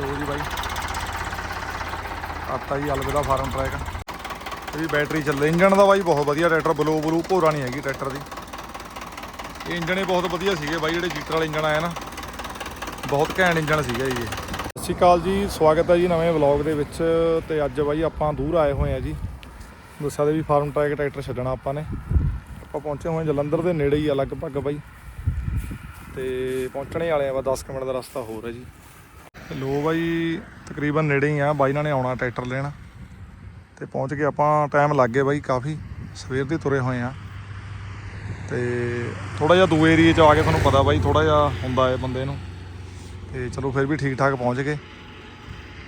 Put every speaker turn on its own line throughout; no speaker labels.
ਲੋ ਜੀ ਬਾਈ। ਆਤਾ ਜੀ ਅਲਵੇ ਦਾ farm track. ਇਹ ਵੀ ਬੈਟਰੀ ਚੱਲੇ। ਇੰਜਣ ਦਾ ਬਾਈ ਬਹੁਤ ਵਧੀਆ ਟਰੈਕਟਰ, ਬਲੋ ਬਲੂ, ਭੋਰਾ ਨਹੀਂ ਹੈਗੀ ਟਰੈਕਟਰ ਦੀ। ਇਹ ਇੰਜਣ ਹੀ ਬਹੁਤ ਵਧੀਆ ਸੀਗੇ ਬਾਈ, ਜਿਹੜੇ ਜੀਟਰ ਵਾਲੇ ਇੰਜਣ ਆਏ ਨਾ। ਬਹੁਤ ਘੈਂਟ ਇੰਜਣ ਸੀਗਾ ਜੀ ਇਹ। ਸਤਿ ਸ਼੍ਰੀ ਅਕਾਲ ਜੀ, ਸਵਾਗਤ ਹੈ ਜੀ ਨਵੇਂ ਵਲੌਗ ਦੇ ਵਿੱਚ। ਤੇ ਅੱਜ ਬਾਈ ਆਪਾਂ ਦੂਰ ਆਏ ਹੋਏ ਆ ਜੀ। ਦੱਸਿਆ ਦੇ ਵੀ ਫਾਰਮ ਟਰੈਕ ਟਰੈਕਟਰ ਛੱਡਣਾ ਆਪਾਂ ਨੇ। ਆਪਾਂ ਪਹੁੰਚੇ ਹੋਏ ਜਲੰਧਰ ਦੇ ਨੇੜੇ ਹੀ ਆ ਲਗਭਗ ਬਾਈ। ਤੇ ਪਹੁੰਚਣੇ ਵਾਲੇ ਆ ਬਸ 10 ਕੁ ਮਿੰਟ ਦਾ ਰਸਤਾ ਹੋਰ ਹੈ ਜੀ। ਲੋ ਬਾਈ, ਤਕਰੀਬਨ ਨੇੜੇ ਹੀ ਆ। ਬਾਈ ਨਾਲ ਨੇ ਆਉਣਾ ਟਰੈਕਟਰ ਲੈਣ। ਤੇ ਪਹੁੰਚ ਕੇ ਆਪਾਂ ਟਾਈਮ ਲੱਗ ਗਿਆ ਬਾਈ ਕਾਫੀ। ਸਵੇਰ ਦੇ ਤੁਰੇ ਹੋਏ ਆ। ਤੇ ਥੋੜਾ ਜਿਹਾ ਦੂਏ ਏਰੀਏ ਚ ਆ ਕੇ ਤੁਹਾਨੂੰ ਪਤਾ ਬਾਈ ਥੋੜਾ ਜਿਹਾ ਹੁੰਦਾ ਹੈ ਬੰਦੇ ਨੂੰ। ਤੇ ਚਲੋ ਫਿਰ ਵੀ ਠੀਕ ਠਾਕ ਪਹੁੰਚ ਗਏ।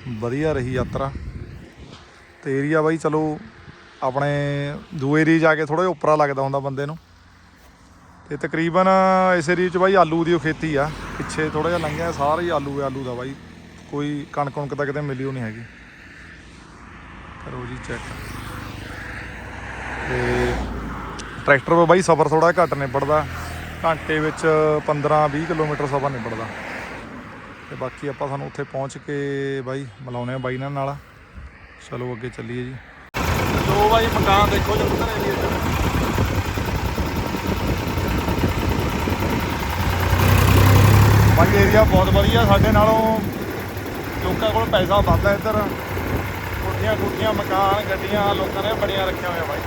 ਵਧੀਆ ਰਹੀ ਯਾਤਰਾ। ਤੇ ਏਰੀਆ ਬਾਈ, ਚਲੋ ਆਪਣੇ ਦੂਏ ਏਰੀਏ ਜਾ ਕੇ ਥੋੜਾ ਜਿਹਾ ਉੱਪਰਾ ਲੱਗਦਾ ਹੁੰਦਾ ਬੰਦੇ ਨੂੰ। ਤੇ ਤਕਰੀਬਨ ਇਸ ਏਰੀਏ 'ਚ ਬਾਈ ਆਲੂ ਦੀ ਓ ਖੇਤੀ ਆ। ਪਿੱਛੇ ਥੋੜਾ ਜਿਹਾ ਲੰਘਿਆ, ਸਾਰੇ ਹੀ ਆਲੂ ਆਲੂ ਦਾ ਬਾਈ। ਕੋਈ ਕਣਕ ਕਣਕ ਤਾਂ ਕਿਤੇ ਮਿਲੀ ਓ ਨਹੀਂ ਹੈਗੀ। ਕਰੋ ਜੀ ਚੈੱਕ ਤੇ ਟਰੈਕਟਰ 'ਤੇ ਬਾਈ ਸਫ਼ਰ ਥੋੜਾ ਘੱਟ ਨਿਬੜਦਾ। ਘੰਟੇ ਵਿੱਚ 15-20 ਕਿਲੋਮੀਟਰ ਸਫ਼ਰ ਨਿਬੜਦਾ। ਤੇ ਬਾਕੀ ਆਪਾਂ ਸਾਨੂੰ ਉੱਥੇ ਪਹੁੰਚ ਕੇ ਬਾਈ ਮਿਲਾਉਣੇ ਆ ਬਾਈ ਨਾਲ ਨਾਲ। ਚਲੋ ਅੱਗੇ ਚੱਲੀਏ ਜੀ। ਲੋ ਬਾਈ ਮਕਾਨ ਦੇਖੋ ਜਲੰਧਰ ਏਰੀਆ 'ਚ ਬਾਈ ਏਰੀਆ ਬਹੁਤ ਵਧੀਆ ਸਾਡੇ ਨਾਲੋਂ ਲੋਕਾਂ ਕੋਲ ਪੈਸਾ ਵੱਧ ਹੈ ਇੱਧਰ। ਕੋਠੀਆਂ ਕੋਠੀਆਂ ਮਕਾਨ ਗੱਡੀਆਂ ਲੋਕਾਂ ਨੇ ਬੜੀਆਂ ਰੱਖੀਆਂ ਹੋਈਆਂ ਬਾਈ।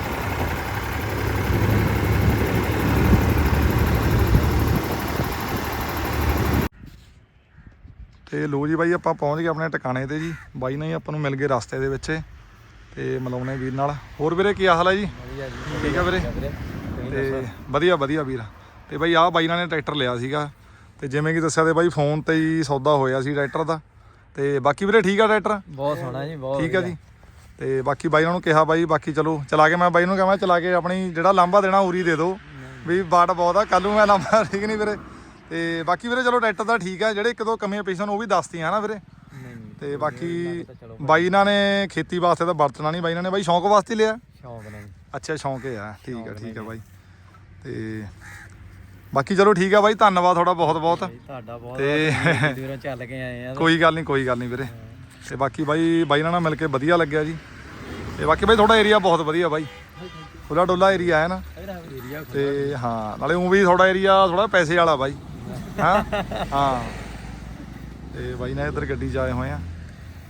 ਤੇ ਲੋ ਜੀ ਬਾਈ ਆਪਾਂ ਪਹੁੰਚ ਗਏ ਆਪਣੇ ਟਿਕਾਣੇ ਤੇ ਜੀ। ਬਾਈ ਨਾਲ ਹੀ ਆਪਾਂ ਨੂੰ ਮਿਲ ਗਏ ਰਸਤੇ ਦੇ ਵਿੱਚ। ਤੇ ਮਿਲਾਉਣੇ ਵੀਰ ਨਾਲ। ਹੋਰ ਵੀਰੇ ਕੀ ਹਾਲ ਹੈ ਜੀ? ਠੀਕ ਆ ਵੀਰੇ? ਤੇ ਵਧੀਆ ਵਧੀਆ ਵੀਰ। ਤੇ ਬਾਈ ਆਹ ਬਾਈ ਨਾਲ ਨੇ ਟਰੈਕਟਰ ਲਿਆ ਸੀਗਾ। ਤੇ ਜਿਵੇਂ ਕਿ ਦੱਸਿਆ ਤੇ ਬਾਈ ਫੋਨ ਤੇ ਹੀ ਸੌਦਾ ਹੋਇਆ ਸੀ ਟਰੈਕਟਰ ਦਾ। ਤੇ ਬਾਕੀ ਵੀਰੇ ਠੀਕ ਆ ਟਰੈਕਟਰ?
ਬਹੁਤ ਸੋਹਣਾ ਜੀ ਬਹੁਤ
ਠੀਕ ਆ ਜੀ। ਤੇ ਬਾਕੀ ਬਾਈ ਨੂੰ ਕਿਹਾ ਬਾਈ ਬਾਕੀ ਚਲੋ ਚਲਾ ਕੇ ਮੈਂ ਬਾਈ ਨੂੰ ਕਹਾਂ ਚਲਾ ਕੇ ਆਪਣੀ ਜਿਹੜਾ ਲਾਂਬਾ ਦੇਣਾ ਉਰੀ ਦੇ ਦਿਓ। ਵੀ ਬਾਟ ਬਹੁਤ ਆ ਕੱਲ ਨੂੰ ਮੈਂ ਲਾਂਬਾ ਠੀਕ ਨਹੀਂ ਵੀਰੇ। ਤੇ ਬਾਕੀ ਵੀਰੇ ਚਲੋ ਟਰੈਕਟਰ ਦਾ ਠੀਕ ਆ ਜਿਹੜੇ ਇੱਕ ਦੋ ਕਮੀਆਂ ਪੇਸ਼ਾਂ ਨੂੰ ਉਹ ਵੀ ਦੱਸਤੀਆਂ ਨਾ ਵੀਰੇ। ਤੇ ਬਾਕੀ ਬਾਈ ਇਹਨਾਂ ਨੇ ਖੇਤੀ ਵਾਸਤੇ ਤਾਂ ਵਰਤਣਾ ਨਹੀਂ ਬਾਈ ਇਹਨਾਂ ਨੇ ਬਾਈ ਸ਼ੌਂਕ ਵਾਸਤੇ ਲਿਆ।
ਸ਼ੌਂਕ ਨਹੀਂ
ਅੱਛਾ ਸ਼ੌਂਕ ਹੈ ਆ। ਠੀਕ ਆ ਠੀਕ ਆ ਬਾਈ। ਤੇ ਬਾਕੀ ਚਲੋ ਠੀਕ ਆ ਬਾਈ ਧੰਨਵਾਦ ਤੁਹਾਡਾ ਬਹੁਤ ਬਹੁਤ।
ਤੁਹਾਡਾ ਬਹੁਤ
ਤੇ-
ਦੂਰੋਂ ਚੱਲ ਕੇ ਆਏ ਆ।
ਕੋਈ ਗੱਲ ਨਹੀਂ ਕੋਈ ਗੱਲ ਨਹੀਂ ਵੀਰੇ। ਤੇ ਬਾਕੀ ਬਾਈ ਬਾਈ ਨਾਲ ਮਿਲ ਕੇ ਵਧੀਆ ਲੱਗਿਆ ਜੀ। ਤੇ ਬਾਕੀ ਬਾਈ ਤੁਹਾਡਾ ਏਰੀਆ ਬਹੁਤ ਵਧੀਆ ਬਾਈ। ਖੁੱਲਾ ਡੋਲਾ ਏਰੀਆ ਹੈ ਨਾ। ਤੇ ਹਾਂ ਨਾਲੇ ਉਹ ਵੀ ਤੁਹਾਡਾ ਏਰੀਆ ਥੋੜਾ ਪੈਸੇ ਵਾਲਾ ਬਾਈ। ਹਾਂ? ਹਾਂ। ਤੇ ਬਾਈ ਨਾਲ ਇੱਧਰ ਗੱਡੀ 'ਚ ਆਏ ਹੋਏ ਆ।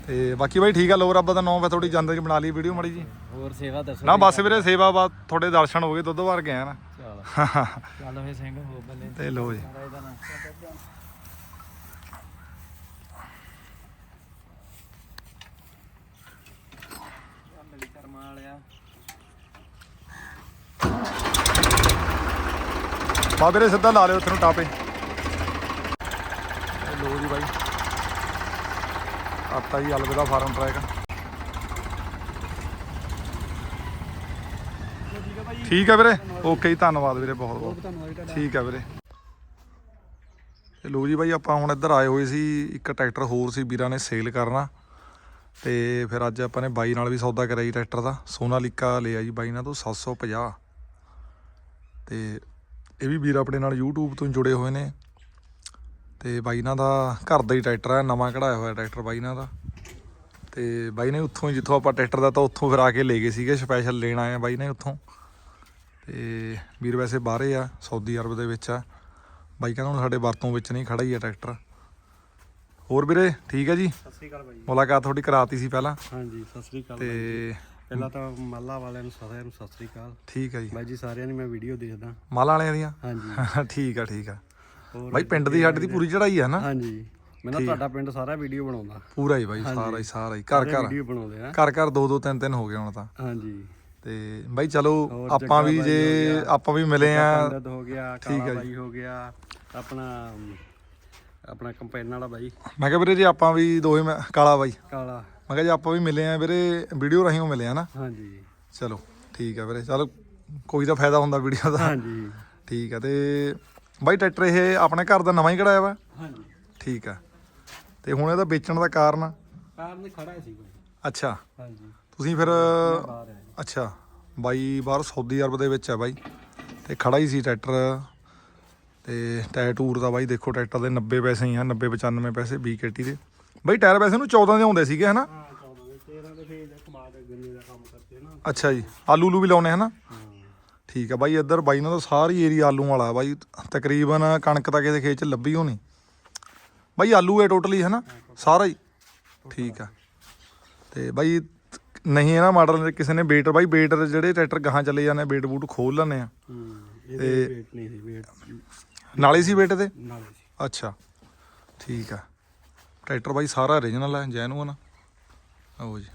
ਤੇ ਬਾਕੀ ਬਾਈ ਠੀਕ ਆ ਲੋ ਰੱਬ ਦਾ ਨਾਮ ਹੈ ਥੋੜੀ ਜਾਂਦੇ ਬਣਾ ਲਈ ਵੀਡੀਓ ਮੜੀ ਜੀ।
ਹੋਰ ਸੇਵਾ ਦੱਸੋ
ਨਾ ਬਸ ਵੀਰੇ ਸੇਵਾ ਬਾਤ ਤੁਹਾਡੇ ਦਰਸ਼ਨ ਹੋ ਗਏ ਦੁੱਧ ਵਾਰ ਗਏ ਆ ਨਾ।
ਚਲ ਚੱਲ ਫੇ ਸਿੰਘ ਹੋ ਬੱਲੇ
ਤੇ ਲੋ ਜੀ।
ਸਾਰਾ ਇਹਦਾ ਨਾ ਚੱਲ ਕਰਮਾ ਵਾਲਿਆ।
ਬਾ ਵੀਰੇ ਸਿੱਧਾ ਲਾ ਲਿਓ ਤੈਨੂੰ ਟਾਪੇ। ਲੋ ਜੀ ਬਾਈ। ਆਤਾ ਜੀ ਅਲਵੇ ਦਾ ਫਾਰਮ ਟਰੈਕ। ਠੀਕ ਹੈ ਵੀਰੇ? ਓਕੇ ਜੀ, ਧੰਨਵਾਦ ਵੀਰੇ, ਬਹੁਤ ਬਹੁਤ।
ਧੰਨਵਾਦ
ਠੀਕ ਹੈ ਵੀਰੇ। ਤੇ ਲੋ ਜੀ ਬਾਈ, ਆਪਾਂ ਹੁਣ ਇੱਧਰ ਆਏ ਹੋਏ ਸੀ, ਇੱਕ ਟਰੈਕਟਰ ਹੋਰ ਸੀ ਵੀਰਾਂ ਨੇ ਸੇਲ ਕਰਨਾ। ਤੇ ਫਿਰ ਅੱਜ ਆਪਾਂ ਨੇ ਬਾਈ ਨਾਲ ਵੀ ਸੌਦਾ ਕਰਿਆ ਜੀ ਟਰੈਕਟਰ ਦਾ। ਸੋਨਾਲੀਕਾ ਲਿਆ ਜੀ ਬਾਈ ਨਾਲ ਤੋਂ 750 ਤੇ ਇਹ ਵੀ ਵੀਰ ਆਪਣੇ ਨਾਲ YouTube ਤੋਂ ਜੁੜੇ ਹੋਏ ਨੇ। ਤੇ ਬਾਈ ਨਾਲ ਦਾ ਘਰ ਦਾ ਹੀ ਟਰੈਕਟਰ ਹੈ ਨਵਾਂ ਕਢਾਇਆ ਹੋਇਆ ਟਰੈਕਟਰ ਬਾਈ ਨਾਲ ਦਾ। ਤੇ ਬਾਈ ਨੇ ਉੱਥੋਂ ਹੀ, ਜਿੱਥੋਂ ਆਪਾਂ ਟਰੈਕਟਰ ਦਾ ਤਾਂ ਉੱਥੋਂ ਫਿਰ ਆ ਕੇ ਲੈ ਗਏ ਸੀਗੇ ਸਪੈਸ਼ਲ ਲੈਣ ਆਏ ਆ ਬਾਈ ਨੇ ਉੱਥੋਂ। ਤੇ ਵੀਰ ਵੈਸੇ ਬਾਹਰੇ ਆ ਸਾਊਦੀ ਅਰਬ ਦੇ ਵਿੱਚ ਆ। ਬਾਈ ਕਹਿੰਦਾ ਹੁਣ ਸਾਡੇ ਵਰਤੋਂ ਵਿੱਚ ਨਹੀਂ ਖੜਾ ਹੀ ਆ ਟਰੈਕਟਰ। ਹੋਰ ਵੀਰੇ ਠੀਕ ਹੈ ਜੀ?
ਸਤਿ ਸ੍ਰੀ ਅਕਾਲ ਬਾਈ
ਮੁਲਾਕਾਤ ਤੁਹਾਡੀ ਕਰਾਤੀ ਸੀ ਪਹਿਲਾਂ।
ਹਾਂਜੀ ਸਤਿ ਸ੍ਰੀ ਅਕਾਲ
ਤੇ।
ਪਹਿਲਾਂ ਤਾਂ ਮੱਲਾ ਵਾਲਿਆਂ ਨੂੰ ਸਾਰਿਆਂ ਨੂੰ ਸਤਿ ਸ੍ਰੀ ਅਕਾਲ।
ਠੀਕ ਹੈ ਜੀ।
ਬਾਈ ਜੀ ਸਾਰਿਆਂ ਦੀ ਮੈਂ ਵੀਡੀਓ ਦੇਖਦਾ।
ਮਾਲਾ ਵਾਲਿਆਂ ਦੀਆਂ?
ਹਾਂਜੀ।
ਠੀਕ ਆ ਠੀਕ ਆ। ਬਾਈ ਪਿੰਡ ਦੀ ਸਾਡੀ ਦੀ ਪੂਰੀ ਚੜਾਈ ਆ ਨਾ?
ਹਾਂਜੀ। ਮੈਂ ਨਾ ਤੁਹਾਡਾ ਪਿੰਡ ਸਾਰਾ ਵੀਡੀਓ ਬਣਾਉਂਦਾ।
ਪੂਰਾ ਹੀ ਬਾਈ ਸਾਰਾ ਹੀ ਸਾਰਾ ਹੀ। ਘਰ ਘਰ।
ਵੀਡੀਓ ਬਣਾਉਂਦੇ ਆ।
ਘਰ ਘਰ ਦੋ ਦੋ ਤਿੰਨ ਤਿੰਨ ਹੋ ਗਏ ਹੁਣ ਤਾਂ।
ਹਾਂਜੀ।
ਤੇ ਬਾਈ ਚਲੋ ਆਪਾਂ ਵੀ ਜੇ ਆਪਾਂ ਵੀ ਮਿਲੇ ਆ
ਪੰਡਤ ਹੋ ਗਿਆ ਕਾਲਾ। ਬਾਈ ਹੋ ਗਿਆ ਆਪਣਾ ਆਪਣਾ ਕੰਪੇਨ ਵਾਲਾ ਬਾਈ।
ਮੈਂ ਕਿਹਾ ਵੀਰੇ ਜੇ ਆਪਾਂ ਵੀ ਦੋਵੇਂ ਕਾਲਾ ਬਾਈ।
ਕਾਲਾ।
ਮੈਂ ਕਿਹਾ ਜੇ ਆਪਾਂ ਵੀ ਮਿਲੇ ਆ ਵੀਰੇ ਵੀਡੀਓ ਰਾਹੀਂ ਮਿਲੇ ਆ ਨਾ
ਹਾਂਜੀ।
ਚਲੋ ਠੀਕ ਆ ਵੀਰੇ। ਚਲੋ ਕੋਈ ਤਾਂ ਫਾਇਦਾ ਹੁੰਦਾ ਵੀਡੀਓ ਦਾ।
ਹਾਂਜੀ।
ਠੀਕ ਆ ਤੇ ਬਾਈ ਟਰੈਕਟਰ ਇਹ ਆਪਣੇ ਘਰ ਦਾ ਨਵਾਂ ਹੀ ਕਢਾਇਆ ਵਾ?
ਹਾਂਜੀ।
ਠੀਕ ਆ। ਤੇ ਹੁਣ ਇਹਦਾ ਵੇਚਣ ਦਾ ਕਾਰਨ?
ਕਾਰਨ ਖੜਾ ਸੀ
ਅੱਛਾ।
ਹਾਂਜੀ।
ਤੁਸੀਂ ਫਿਰ
ਹੈ।
ਅੱਛਾ ਬਾਈ ਬਾਹਰ ਸਾਊਦੀ ਅਰਬ ਦੇ ਵਿੱਚ ਆ ਬਾਈ। ਤੇ ਖੜਾ ਹੀ ਸੀ ਟਰੈਕਟਰ। ਤੇ ਟਾਇਰ ਟੂਰ ਦਾ ਬਾਈ ਦੇਖੋ ਟਰੈਕਟਰ ਦੇ 90 ਪੈਸੇ ਹੀ ਆ 90 95 ਪੈਸੇ ਬੀਕੇਟੀ ਦੇ। ਬਾਈ ਟਾਇਰ ਵੈਸੇ ਨੂੰ 14 ਦੇ ਆਉਂਦੇ ਸੀਗੇ ਹਨਾ?
ਹਾਂ 14 ਦੇ 13 ਦੇ ਫੇਰ ਕਮਾਲ ਦੇ ਗੰਨੇ ਦਾ ਕੰਮ ਕਰਤੇ ਨਾ।
ਅੱਛਾ ਜੀ ਆਲੂ ਲੂ ਵੀ ਲਾਉਨੇ ਹਨਾ?
ਹਾਂ।
ਠੀਕ ਆ ਬਾਈ ਇੱਧਰ ਬਾਈ ਨਾਲ ਤਾਂ ਸਾਰੀ ਏਰੀਆ ਆਲੂ ਵਾਲਾ ਬਾਈ। ਤਕਰੀਬਨ ਕਣਕ ਤਾਂ ਕਿਸੇ ਖੇਤ ਚ ਲੱਭੀ ਹੋਣੀ। ਬਾਈ ਆਲੂ ਹੈ ਟੋਟਲੀ ਹਨਾ? ਸਾਰਾ ਹੀ। ਠੀਕ ਆ। ਤੇ ਬਾਈ ਨਹੀਂ ਇਹ ਨਾ ਮਾਡਲ ਕਿਸੇ ਨੇ ਬੇਟਰ ਬਾਈ ਬੇਟਰ ਜਿਹੜੇ ਟਰੈਕਟਰ ਗਾਹਾਂ ਚਲੇ ਜਾਂਦੇ ਆ, ਬੇਟ ਬੂਟ ਖੋਲ ਲੈਂਦੇ ਆ।
ਹੂੰ ਇਹਦੇ ਵੇਟ ਨਹੀਂ ਸੀ ਵੇਟ
ਨਾਲੇ ਸੀ ਬੇਟੇ ਤੇ
ਨਾਲ ਸੀ।
ਅੱਛਾ ਠੀਕ ਆ। ਟਰੈਕਟਰ ਬਾਈ ਸਾਰਾ ਓਰੀਜਨਲ ਹੈ ਜੈਨੂਨ ਆ ਆਓ ਜੀ।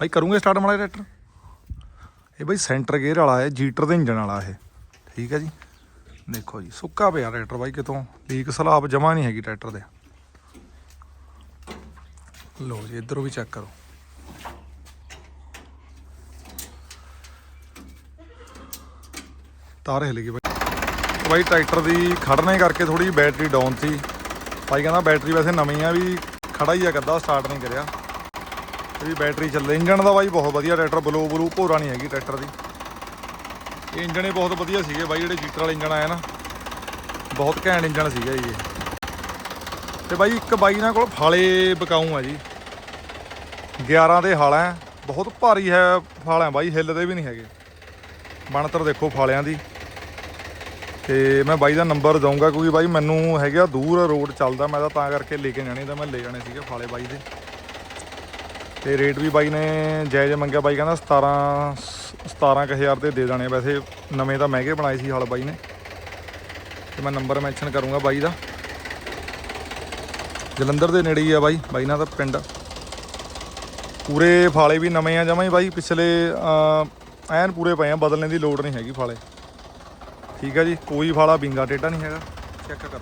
ਬਾਈ ਕਰੂੰਗੇ ਸਟਾਰਟ ਮਾੜਾ ਟਰੈਕਟਰ? ਇਹ ਬਾਈ ਸੈਂਟਰ ਗੇਅਰ ਵਾਲਾ ਹੈ ਜੀਟਰ ਦੇ ਇੰਜਨ ਵਾਲਾ ਇਹ। ਠੀਕ ਹੈ ਜੀ। ਦੇਖੋ ਜੀ ਸੁੱਕਾ ਪਿਆ ਟਰੈਕਟਰ ਬਾਈ ਕਿਤੋਂ? ਲੀਕ ਸਲਾਬ ਜਮਾ ਨਹੀਂ ਹੈਗੀ ਟਰੈਕਟਰ ਦੇ। ਲਓ ਜੀ ਇੱਧਰੋਂ ਵੀ ਚੈੱਕ ਕਰੋ। ਤਾਰ ਹਿੱਲ ਗਈ ਬਾਈ। ਬਾਈ, ਟਰੈਕਟਰ ਦੀ ਖੜਨੇ ਕਰਕੇ ਥੋੜੀ ਜਿਹੀ ਬੈਟਰੀ ਡਾਊਨ ਸੀ। ਭਾਈ ਕਹਿੰਦਾ ਬੈਟਰੀ ਵੈਸੇ ਨਵੀਂ ਆ ਵੀ ਖੜਾ ਹੀ ਆ ਕੱਦਾ ਸਟਾਰਟ ਨਹੀਂ ਕਰਿਆ। ਇਹ ਵੀ ਬੈਟਰੀ ਚੱਲੇ। ਇੰਜਣ ਦਾ ਬਾਈ ਬਹੁਤ ਵਧੀਆ ਟਰੈਕਟਰ, ਬਲੋ ਬਲੂ, ਭੋਰਾ ਨਹੀਂ ਹੈਗੀ ਟਰੈਕਟਰ ਦੀ। ਇਹ ਇੰਜਣ ਹੀ ਬਹੁਤ ਵਧੀਆ ਸੀਗੇ ਬਾਈ, ਜਿਹੜੇ ਜੀਟਰ ਵਾਲੇ ਇੰਜਣ ਆਏ ਨਾ। ਬਹੁਤ ਘੈਂਟ ਇੰਜਣ ਸੀਗਾ ਜੀ ਇਹ। ਤੇ ਬਾਈ ਇੱਕ ਬਾਈ ਨਾਲ ਕੋਲ ਫਾਲੇ ਬਕਾਊ ਆ ਜੀ। 11 ਦੇ ਹਾਲ ਹੈ ਬਹੁਤ ਭਾਰੀ ਹੈ ਫਾਲ ਬਾਈ ਹਿੱਲ ਦੇ ਵੀ ਨਹੀਂ ਹੈਗੇ। ਬਣਤਰ ਦੇਖੋ ਫਾਲਿਆਂ ਦੀ। ਤੇ ਮੈਂ ਬਾਈ ਦਾ ਨੰਬਰ ਦਊਂਗਾ ਕਿਉਂਕਿ ਬਾਈ ਮੈਨੂੰ ਹੈਗਾ ਦੂਰ ਰੋਡ ਚੱਲਦਾ, ਮੈਂ ਤਾਂ ਤਾਂ ਕਰਕੇ ਲੈ ਕੇ ਜਾਣੇ ਤਾਂ ਮੈਂ ਲੈ ਜਾਣੇ ਸੀਗੇ ਫਾਲੇ ਬਾਈ ਦੇ। ਤੇ ਰੇਟ ਵੀ ਬਾਈ ਨੇ ਜਾਇਜ਼ ਮੰਗਿਆ, ਬਾਈ ਕਹਿੰਦਾ 17 17000 ਦੇ ਦੇ ਦੇਣੇ ਵੈਸੇ ਨਵੇਂ ਤਾਂ ਮਹਿੰਗੇ ਬਣਾਏ ਸੀ ਹਾਲ ਬਾਈ ਨੇ। ਤੇ ਮੈਂ ਨੰਬਰ ਮੈਂਸ਼ਨ ਕਰੂੰਗਾ ਬਾਈ ਦਾ। ਜਲੰਧਰ ਦੇ ਨੇੜੇ ਹੀ ਆ ਬਾਈ ਬਾਈ ਨਾਲ ਦਾ ਪਿੰਡ। ਪੂਰੇ ਫਾਲੇ ਵੀ ਨਵੇਂ ਆ ਜਮਾਂ ਹੀ ਬਾਈ, ਪਿਛਲੇ ਐਨ ਪੂਰੇ ਪਏ ਆ, ਬਦਲਣ ਦੀ ਲੋੜ ਨਹੀਂ ਹੈਗੀ ਫਾਲੇ। ਠੀਕ ਹੈ ਜੀ, ਕੋਈ ਫਾਲਾ ਬਿੰਗਾ ਟੇਢਾ ਨਹੀਂ ਹੈਗਾ। ਚੈੱਕ ਕਰੋ।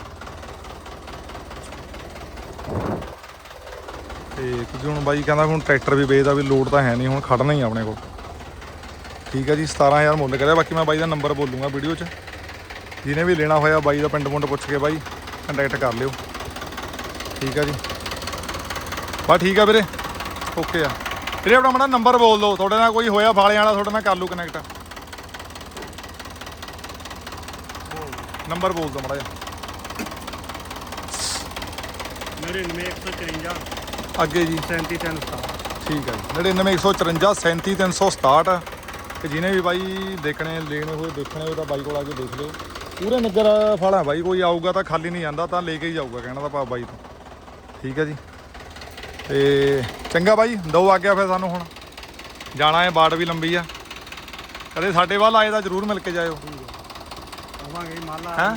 ਤੇ ਕਿਉਂਕਿ ਹੁਣ ਬਾਈ ਕਹਿੰਦਾ ਹੁਣ ਟਰੈਕਟਰ ਵੀ ਵੇਚਦਾ, ਵੀ ਲੋਡ ਤਾਂ ਹੈ ਨਹੀਂ, ਹੁਣ ਖੜਨਾ ਹੀ ਆ ਆਪਣੇ ਕੋਲ। ਠੀਕ ਹੈ ਜੀ 17000 ਮੁੱਲ ਕਰਿਆ, ਬਾਕੀ ਮੈਂ ਬਾਈ ਦਾ ਨੰਬਰ ਬੋਲੂੰਗਾ ਵੀਡੀਓ 'ਚ। ਜਿਹਨੇ ਵੀ ਲੈਣਾ ਹੋਇਆ, ਬਾਈ ਦਾ ਪਿੰਡ ਪੁੰਡ ਪੁੱਛ ਕੇ ਬਾਈ ਕੰਟੈਕਟ ਕਰ ਲਿਓ। ਠੀਕ ਆ ਜੀ। ਬਸ ਠੀਕ ਆ ਵੀਰੇ, ਓਕੇ ਆ। ਵੀਰੇ ਆਪਣਾ ਮੜਾ ਨੰਬਰ ਬੋਲ ਦਿਓ। ਤੁਹਾਡੇ ਨਾਲ ਕੋਈ ਹੋਇਆ ਫਾਲਿਆਂ ਵਾਲਾ ਤੁਹਾਡੇ ਨਾਲ ਕਰ ਲੂ ਕਨੈਕਟ ਨੰਬਰ ਬੋਲ ਦਿਓ ਮੜਾ ਜਿਹਾ।
99154
ਅੱਗੇ ਜੀ।
37367
ਠੀਕ ਹੈ ਜੀ। 99154 37367 ਤੇ ਜਿਹਨੇ ਵੀ ਬਾਈ ਦੇਖਣੇ ਲੈਣੇ ਹੋਏ ਦੇਖਣੇ ਹੋਏ ਤਾਂ ਬਾਈ ਕੋਲ ਆ ਕੇ ਦੇਖ ਲਿਓ। ਪੂਰੇ ਨਗਰ ਫਾਲਾ ਬਾਈ ਕੋਈ ਆਊਗਾ ਤਾਂ ਖਾਲੀ ਨਹੀਂ ਜਾਂਦਾ ਤਾਂ ਲੈ ਕੇ ਹੀ ਜਾਊਗਾ ਕਹਿਣਾ ਦਾ ਭਾਵ ਬਾਈ ਤੋਂ। ਠੀਕ ਹੈ ਜੀ। ਤੇ ਚੰਗਾ ਬਾਈ ਦੋ ਆ ਗਿਆ ਫਿਰ ਸਾਨੂੰ ਹੁਣ। ਜਾਣਾ ਹੈ ਬਾੜ ਵੀ ਲੰਬੀ ਆ। ਕਦੇ ਸਾਡੇ ਵੱਲ ਆਏ ਤਾਂ ਜ਼ਰੂਰ ਮਿਲ ਕੇ ਜਾਇਓ।
ਆਵਾਂਗੇ ਮਾਲਾ?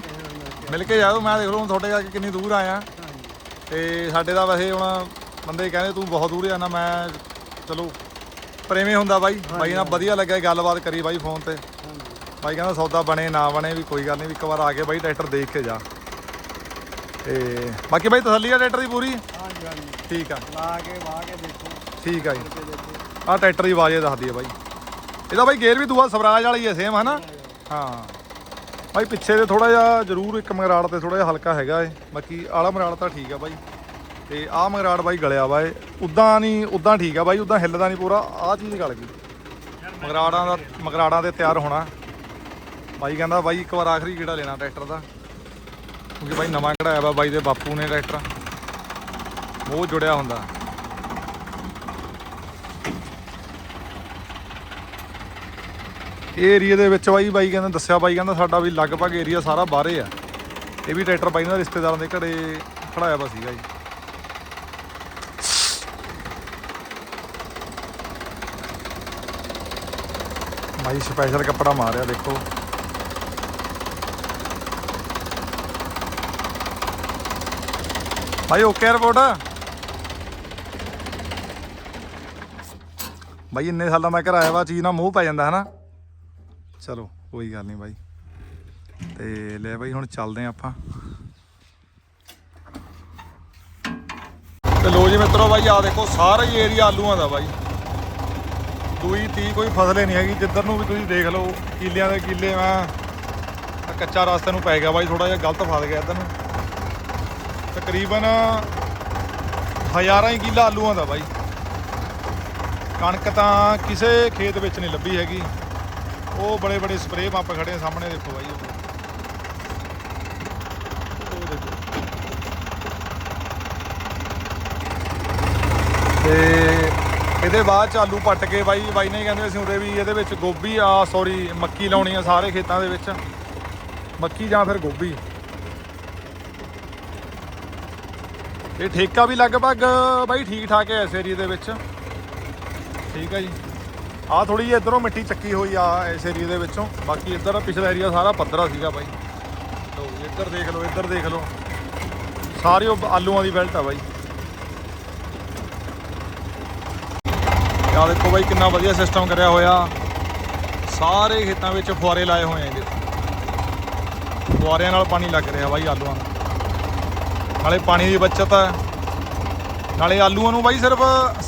ਮਿਲ ਕੇ ਜਾਇਓ ਮੈਂ ਦੇਖ ਲਓ ਹੁਣ ਤੁਹਾਡੇ ਕਰਕੇ ਕਿੰਨੀ ਦੂਰ ਆਇਆ। ਤੇ ਸਾਡੇ ਦਾ ਵੈਸੇ ਹੁਣ ਬੰਦੇ ਕਹਿੰਦੇ ਤੂੰ ਬਹੁਤ ਦੂਰ ਜਾਣਾ ਮੈਂ ਚਲੋ ਪ੍ਰੇਮੀ ਹੁੰਦਾ ਬਾਈ। ਬਾਈ ਨਾਲ ਵਧੀਆ ਲੱਗਿਆ ਗੱਲਬਾਤ ਕਰੀ ਬਾਈ ਫੋਨ ਤੇ। ਬਾਈ ਕਹਿੰਦਾ ਸੌਦਾ ਬਣੇ ਨਾ ਬਣੇ ਵੀ ਕੋਈ ਗੱਲ ਨਹੀਂ ਵੀ ਇੱਕ ਵਾਰ ਆ ਕੇ ਬਾਈ ਟਰੈਕਟਰ ਦੇਖ ਕੇ ਜਾ। ਤੇ ਬਾਕੀ ਬਾਈ ਤਸੱਲੀ ਆ ਟਰੈਕਟਰ ਦੀ ਪੂਰੀ?
ਹਾਂਜੀ ਹਾਂਜੀ।
ਠੀਕ ਆ।
ਲਾ ਕੇ ਵਾਹ ਕੇ ਦੇਖੋ।
ਠੀਕ ਆ ਜੀ।
ਤੇ ਦੇਖੋ।
ਆ ਟਰੈਕਟਰ ਦੀ ਆਵਾਜ਼ ਇਹ ਦੱਸਦੀ ਹੈ ਬਾਈ। ਇਹਦਾ ਬਾਈ ਗੇਅਰ ਵੀ ਦੂਆ ਸਵਰਾਜ ਵਾਲਾ ਹੀ ਹੈ ਸੇਮ ਹਨਾ? ਹਾਂ। ਬਾਈ ਪਿੱਛੇ ਦੇ ਥੋੜਾ ਜਿਹਾ ਜ਼ਰੂਰ ਇੱਕ ਮਗਰਾੜ ਤੇ ਥੋੜਾ ਜਿਹਾ ਹਲਕਾ ਹੈਗਾ ਏ ਬਾਕੀ ਆਲਾ ਮਗਰਾੜ ਤਾਂ ਠੀਕ ਆ ਬਾਈ। ਤੇ ਆਹ ਮਗਰਾੜ ਬਾਈ ਗਲਿਆ ਵਾ ਏ ਉਦਾਂ ਨਹੀਂ ਉਦਾਂ ਠੀਕ ਆ ਬਾਈ ਉਦਾਂ ਹਿੱਲਦਾ ਨਹੀਂ ਪੂਰਾ। ਆਹ ਚੀਜ਼ ਗਲ ਗਈ। ਮਗਰਾੜਾਂ ਦਾ ਮਗਰਾੜਾਂ ਦੇ ਤਿਆਰ ਹੋਣਾ। ਬਾਈ ਕਹਿੰਦਾ ਬਾਈ ਇੱਕ ਵਾਰ ਆਖਰੀ ਕਿਹੜਾ ਲੈਣਾ ਟਰੈਕਟਰ ਦਾ। ਕਿਉਂਕਿ ਬਾਈ ਨਵਾਂ ਕਢਾਇਆ ਵਾ ਬਾਈ ਦੇ ਬਾਪੂ ਨੇ ਟਰੈਕਟਰ। ਉਹ ਜੁੜਿਆ ਹੁੰਦਾ। ਇਹ ਏਰੀਆ ਦੇ ਵਿੱਚ ਬਾਈ ਬਾਈ ਕਹਿੰਦਾ, ਦੱਸਿਆ ਬਾਈ ਕਹਿੰਦਾ ਸਾਡਾ ਵੀ ਲਗਭਗ ਏਰੀਆ ਸਾਰਾ ਬਾਹਰੇ ਆ। ਇਹ ਵੀ ਟਰੈਕਟਰ ਬਾਈ ਨਾਲ ਰਿਸ਼ਤੇਦਾਰਾਂ ਦੇ ਘਰੇ ਖੜਾਇਆ ਵਾ ਸੀਗਾ ਜੀ। ਬਾਈ ਸਪੈਸ਼ਲ ਕੱਪੜਾ ਮਾਰਿਆ, ਦੇਖੋ। ਭਾਈ ਓਕੇ ਰਿਪੋਰਟ ਬਾਈ, ਇੰਨੇ ਸਾਲਾਂ ਮੈਂ ਘਰ ਆਇਆ ਵਾ, ਚੀਜ਼ ਨਾਲ ਮੂੰਹ ਪੈ ਜਾਂਦਾ ਹੈ ਨਾ ਚਲੋ, ਕੋਈ ਗੱਲ ਨਹੀਂ ਬਾਈ। ਤੇ ਲੈ ਬਾਈ, ਹੁਣ ਚੱਲਦੇ ਆਂ ਆਪਾਂ। ਤੇ ਲੋ ਜੀ ਮਿੱਤਰੋ ਬਾਈ ਆ ਦੇਖੋ, ਸਾਰਾ ਹੀ ਏਰੀਆ ਆਲੂਆਂ ਦਾ ਬਾਈ। ਦੂਈ ਤੀ ਕੋਈ ਫਸਲੇ ਨਹੀਂ ਹੈਗੀ। ਜਿੱਧਰ ਨੂੰ ਵੀ ਤੁਸੀਂ ਦੇਖ ਲਓ, ਕਿੱਲਿਆਂ ਦੇ ਕਿੱਲੇ ਮੈਂ ਕੱਚਾ ਰਸਤੇ ਨੂੰ ਪੈ ਗਿਆ ਬਾਈ ਥੋੜਾ ਜਿਹਾ ਗਲਤ ਫਸ ਗਿਆ ਇੱਧਰ ਨੂੰ। ਤਕਰੀਬਨ ਹਜ਼ਾਰਾਂ ਹੀ ਕਿੱਲਾ ਆਲੂਆਂ ਦਾ ਬਾਈ। ਕਣਕ ਤਾਂ ਕਿਸੇ ਖੇਤ ਵਿੱਚ ਨਹੀਂ ਲੱਭੀ ਹੈਗੀ। ਉਹ ਬੜੇ ਬੜੇ ਸਪਰੇਅ ਪੰਪ ਖੜੇ ਸਾਹਮਣੇ, ਦੇਖੋ ਬਾਈ ਉਹ ਦੇਖੋ। ਤੇ ਇਹਦੇ ਬਾਅਦ ਚ ਆਲੂ ਪੱਟ ਕੇ ਬਾਈ ਬਾਈ ਨੇ ਕਹਿੰਦੇ ਅਸੀਂ ਉਰੇ ਵੀ ਇਹਦੇ ਵਿੱਚ ਗੋਭੀ ਆ ਸੌਰੀ ਮੱਕੀ ਲਾਉਣੀ ਆ ਸਾਰੇ ਖੇਤਾਂ ਦੇ ਵਿੱਚ। ਮੱਕੀ ਜਾਂ ਫਿਰ ਗੋਭੀ। ਇਹ ਠੇਕਾ ਵੀ ਲਗਭਗ ਬਾਈ ਠੀਕ ਠਾਕ ਹੈ ਇਸ ਏਰੀਏ ਦੇ ਵਿੱਚ। ਠੀਕ ਹੈ ਜੀ। ਆ ਥੋੜੀ ਜਿਹੀ ਇਧਰੋਂ ਮਿੱਟੀ ਚੱਕੀ ਹੋਈ ਆ ਇਸ ਏਰੀਏ ਦੇ ਵਿੱਚੋਂ। ਬਾਕੀ ਇੱਧਰ ਪਿਛਲਾ ਏਰੀਆ ਸਾਰਾ ਪੱਧਰਾ ਸੀਗਾ ਬਾਈ। ਲਓ ਇੱਧਰ ਦੇਖ ਲਓ, ਇੱਧਰ ਦੇਖ ਲਓ। ਸਾਰੇ ਉਹ ਆਲੂਆਂ ਦੀ ਬੈਲਟ ਆ ਬਾਈ। ਆਹ ਦੇਖੋ ਬਾਈ, ਕਿੰਨਾ ਵਧੀਆ ਸਿਸਟਮ ਕਰਿਆ ਹੋਇਆ। ਸਾਰੇ ਖੇਤਾਂ ਵਿੱਚ ਫੁਆਰੇ ਲਾਏ ਹੋਏ ਆ ਇਹਦੇ। ਫੁਆਰਿਆਂ ਨਾਲ ਪਾਣੀ ਲੱਗ ਰਿਹਾ ਬਾਈ ਆਲੂਆਂ ਨਾਲੇ ਪਾਣੀ ਦੀ ਬਚਤ ਹੈ ਨਾਲੇ ਆਲੂਆਂ ਨੂੰ ਬਾਈ ਸਿਰਫ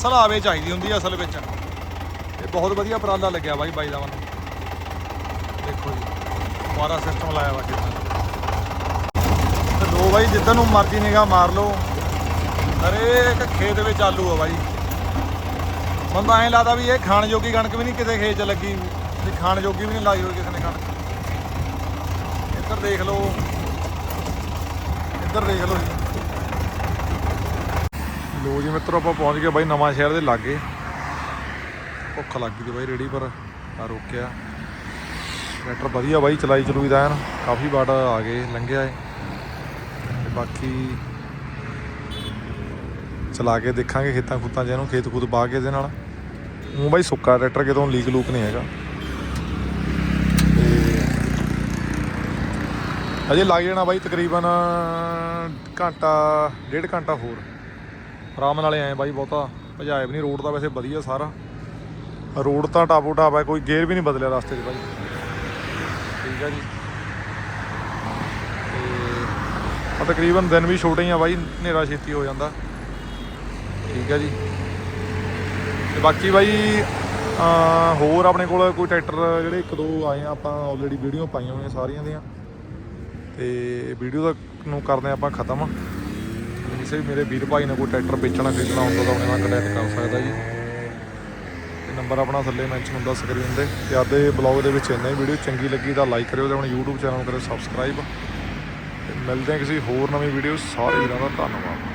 ਸਲਾਵੇ ਚਾਹੀਦੀ ਹੁੰਦੀ ਹੈ ਅਸਲ ਵਿੱਚ। ਬਹੁਤ ਵਧੀਆ ਉਪਰਾਲਾ ਲੱਗਿਆ ਬਾਈ ਬਾਈ ਦਾ ਮੈਨੂੰ ਦੇਖੋ ਜੀ, ਦੁਬਾਰਾ ਸਿਸਟਮ ਲਾਇਆ ਵਾ ਕਿੱਦਾਂ 'ਚ। ਤੇ ਲੋ ਬਾਈ ਜਿੱਦਾਂ ਨੂੰ ਮਰਜ਼ੀ ਨਿਗਾਹ ਮਾਰ ਲਓ। ਹਰੇਕ ਖੇਤ ਵਿੱਚ ਆਲੂ ਆ ਬਾਈ। ਬੰਦਾ ਐਂ ਲੱਗਦਾ ਵੀ ਇਹ ਖਾਣ ਜੋਗੀ ਕਣਕ ਵੀ ਨਹੀਂ ਕਿਤੇ ਖੇਤ 'ਚ ਲੱਗੀ। ਵੀ ਖਾਣ ਜੋਗੀ ਵੀ ਨਹੀਂ ਲਾਈ ਹੋਈ ਕਿਸੇ ਨੇ ਕਣਕ। ਇੱਧਰ ਦੇਖ ਲਓ। ਇੱਧਰ ਦੇਖ ਲਓ ਜੀ। ਲੋ ਜੀ, ਮਿੱਤਰੋ, ਆਪਾਂ ਪਹੁੰਚ ਗਏ ਬਾਈ ਨਵਾਂ ਸ਼ਹਿਰ ਦੇ ਲਾਗੇ। ਭੁੱਖ ਲੱਗ ਗਈ ਤੇ ਬਾਈ ਰੇੜੀ ਪਰ, ਆ ਰੋਕਿਆ। ਟਰੈਕਟਰ ਵਧੀਆ ਬਾਈ ਚਲਾਈ ਚਲੂਈ ਦਾ ਐਨ, ਕਾਫੀ ਵਾਟ ਆ ਗਏ, ਲੰਘਿਆ ਏ। ਤੇ ਬਾਕੀ ਚਲਾ ਕੇ ਦੇਖਾਂਗੇ ਖੇਤਾਂ ਖੁੱਤਾਂ ਜਿਹਨੂੰ ਖੇਤ ਖੂਤ ਪਾ ਕੇ ਇਹਦੇ ਨਾਲ। ਉਹ ਬਾਈ ਸੁੱਕਾ ਟਰੈਕਟਰ, ਕਿਤੋਂ ਲੀਕ ਲੂਕ ਨਹੀਂ ਹੈਗਾ। ਤੇ ਅਜੇ ਲੱਗ ਜਾਣਾ ਬਾਈ ਤਕਰੀਬਨ ਘੰਟਾ, ਡੇਢ ਘੰਟਾ ਹੋਰ। ਆਰਾਮ ਨਾਲ ਆਏ ਬਾਈ ਬਹੁਤਾ, ਭਜਾਏ ਵੀ ਨਹੀਂ, ਰੋਡ ਦਾ ਵੈਸੇ ਵਧੀਆ ਸਾਰਾ। ਰੋਡ ਤਾਂ ਟਾਪੋ ਟਾਪ ਹੈ, ਕੋਈ ਗੇਅਰ ਵੀ ਨਹੀਂ ਬਦਲਿਆ ਰਸਤੇ 'ਚ ਬਾਈ ਠੀਕ ਹੈ ਜੀ। ਤੇ ਤਕਰੀਬਨ ਦਿਨ ਵੀ ਛੋਟੇ ਹੀ ਆ ਬਾਈ, ਹਨੇਰਾ ਛੇਤੀ ਹੋ ਜਾਂਦਾ। ਠੀਕ ਹੈ ਜੀ। ਤੇ ਬਾਕੀ ਬਾਈ ਹੋਰ ਆਪਣੇ ਕੋਲ ਕੋਈ ਟਰੈਕਟਰ ਜਿਹੜੇ ਇੱਕ ਦੋ ਆਏ ਆ, ਆਪਾਂ ਆਲਰੇਡੀ ਵੀਡੀਓ ਪਾਈਆਂ ਹੋਈਆਂ ਸਾਰੀਆਂ ਦੀਆਂ। ਤੇ ਵੀਡੀਓ ਦਾ ਨੂੰ ਕਰਦੇ ਆਪਾਂ ਖਤਮ। ਕਿਸੇ ਵੀ ਮੇਰੇ ਵੀਰ ਭਾਈ ਨੇ ਕੋਈ ਟਰੈਕਟਰ ਵੇਚਣਾ, ਖਰੀਦਣਾ ਹੁੰਦਾ ਤਾਂ ਆਪਣੇ ਨਾਲ ਕੰਟੈਕਟ ਕਰ ਸਕਦਾ ਜੀ। ਨੰਬਰ ਆਪਣਾ ਥੱਲੇ ਮੈਂਸ਼ਨ ਹੁੰਦਾ ਸਕਰੀਨ ਤੇ। ਤੇ ਅੱਜ ਦੇ ਬਲੌਗ ਦੇ ਵਿੱਚ ਇੰਨਾ ਹੀ ਵੀਡੀਓ ਚੰਗੀ ਲੱਗੀ ਤਾਂ ਲਾਈਕ ਕਰਿਓ ਤੇ ਆਪਣੇ YouTube ਚੈਨਲ ਨੂੰ ਕਰਿਓ ਸਬਸਕ੍ਰਾਈਬ ਤੇ ਮਿਲਦੇ ਹਾਂ ਕਿਸੇ ਹੋਰ ਨਵੀਂ ਵੀਡੀਓ ਸਾਰੇ ਵੀਰਾਂ ਦਾ ਧੰਨਵਾਦ।